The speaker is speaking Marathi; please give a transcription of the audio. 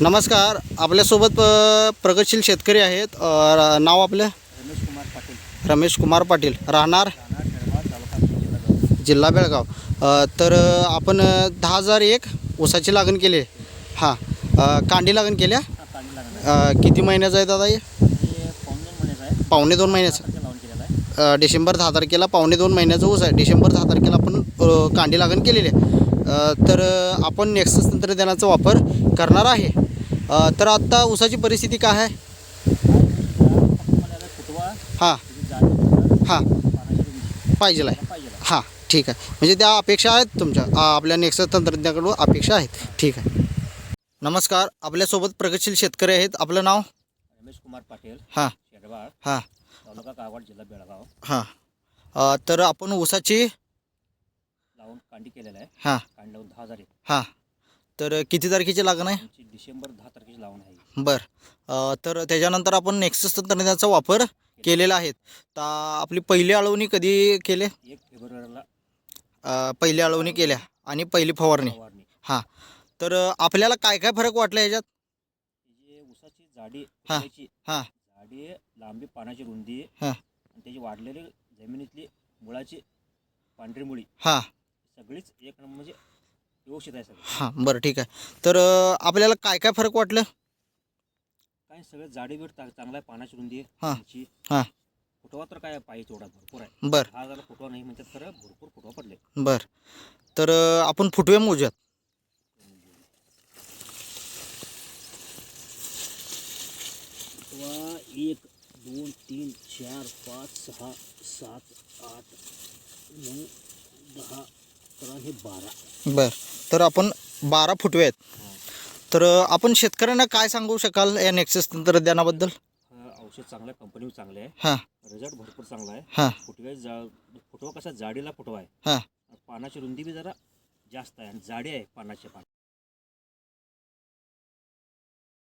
नमस्कार. आपल्यासोबत प्रगतशील शेतकरी आहेत. अ, नाव आपलं? रमेश कुमार पाटील. रमेश कुमार पाटील. राहणार? राणा खेडगाव तालुका जिल्हा जळगाव. जिल्हा बेळगाव. अ, तर अ, आपण अ, दहा हजार एक ऊसाची लागण केली. आहे हां. अ, कांडी लागण केल्या? हा पाणी लागणार अ, किती महिन्याचं आहे दादा हे? हे पाऊण दोन महिन्याचं आहे. पावणे दोन महिन्याचं. तारखेला लावून केलेला आहे. अ, डिसेंबर दहा तारखेला पावणे दोन महिन्याचा ऊस आहे. डिसेंबर दहा तारखेला आपण अ, कांडी लागण केलेली आहे. अ, तर अ, आपण नेक्सस तंत्रज्ञानाचा वापर करणार आहे. तर आत्ता ऊसाची परिस्थिती काय आहे? हां. हां. पाहिजे आहे. हां ठीक आहे. म्हणजे त्या अपेक्षा आहेत तुमच्या. आपल्या नेक्स्ट तंत्रज्ञाकडून अपेक्षा आहेत. ठीक आहे. नमस्कार. आपल्यासोबत प्रगतशील शेतकरी आहेत. आपलं नाव? रमेश कुमार पाटील. हां. शेडवाळ हां. तालुका जिल्हा बेळगाव. हां. तर आपण ऊसाची लावून कांडी केलेला आहे. हां. कांडी लावून दहा हजार हां. तर किती तारखेची लागण आहे? आमची डिसेंबर दहा तारखेची लावून आहे. बरं. तर त्याच्यानंतर आपण नेक्स्ट तंत्रज्ञानाचा वापर केलेला आहे. तर आपली पहिली अळवणी कधी केले? एक फेब्रुवारीला. अ, पहिली अळवणी केल्या आणि पहिली फवारणी. फवारणी. हां. तर आपल्याला काय काय फरक वाटला ह्याच्यात? त्याची ऊसाची जाडी हां. हां. जाडी लांबी पाण्याची रुंदी हां. आणि त्याची वाढलेली जमिनीतली मुळाची पांढरी मुळी. हां. सगळीच एक नंबर म्हणजे व्यवस्थित आहे सगळं. हां बरं ठीक आहे. तर अ, आपल्याला काय काय फरक वाटलं? काय सगळं जाडी बीड चा- चांगला आहे पाण्याची रुंदी हां. उंची. हां. फुटवा तर काय पाहिजे तेवढा भरपूर आहे. बरं. दहा हजार फुटवा नाही म्हणतात खरं भरपूर फुटवा पडले. बरं. तर अ, आपण फुटवे मोजूयात. फुटवा एक दोन तीन चार पाच सहा सात आठ नऊ दहा अकरा हे बारा. बरं. तर आपण बारा फुटवे आहेत. तर आपण शेतकऱ्यांना काय सांगू शकाल या नेक्सस तंत्रज्ञानाबद्दल? औषध चांगलं आहे कंपनी चांगलं आहे. हां. रिझल्ट भरपूर चांगला आहे. हां. फुटव्या जा फुटवा कसा जाडीला फुटवा आहे. हां. पानाची रुंदी बी जरा जास्त आहे आणि जाडी आहे पानाचे पान.